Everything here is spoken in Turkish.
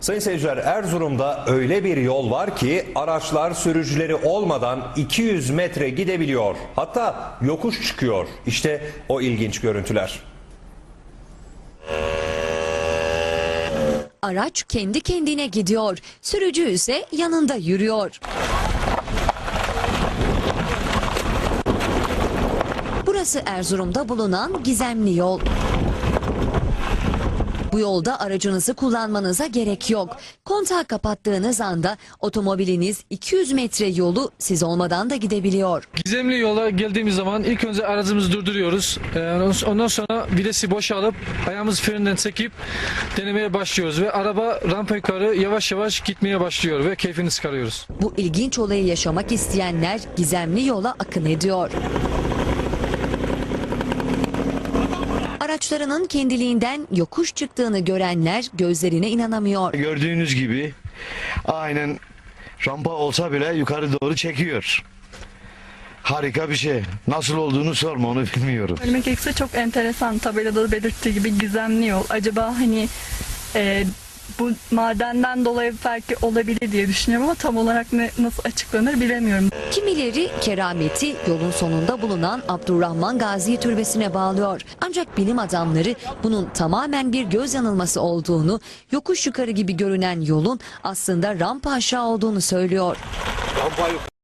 Sayın seyirciler Erzurum'da öyle bir yol var ki araçlar sürücüleri olmadan 200 metre gidebiliyor. Hatta yokuş çıkıyor. İşte o ilginç görüntüler. Araç kendi kendine gidiyor. Sürücü ise yanında yürüyor. Burası Erzurum'da bulunan gizemli yol. Bu yolda aracınızı kullanmanıza gerek yok. Kontağı kapattığınız anda otomobiliniz 200 metre yolu siz olmadan da gidebiliyor. Gizemli yola geldiğimiz zaman ilk önce aracımızı durduruyoruz. Ee, Ondan sonra videsi boşalıp ayağımızı frenden çekip denemeye başlıyoruz ve araba rampa yukarı yavaş yavaş gitmeye başlıyor ve keyfini çıkarıyoruz. Bu ilginç olayı yaşamak isteyenler gizemli yola akın ediyor. Araçlarının kendiliğinden yokuş çıktığını görenler gözlerine inanamıyor. Gördüğünüz gibi aynen rampa olsa bile yukarı doğru çekiyor. Harika bir şey. Nasıl olduğunu sorma onu bilmiyorum. Söylemek gerekirse çok enteresan tabelada da belirttiği gibi gizemli yol. Acaba hani e, bu madenden dolayı belki olabilir diye düşünüyorum ama tam olarak ne, nasıl açıklanır bilemiyorum. Kimileri kerameti yolun sonunda bulunan Abdurrahman Gazi Türbesi'ne bağlıyor. Ancak bilim adamları bunun tamamen bir göz yanılması olduğunu, yokuş yukarı gibi görünen yolun aslında rampa aşağı olduğunu söylüyor.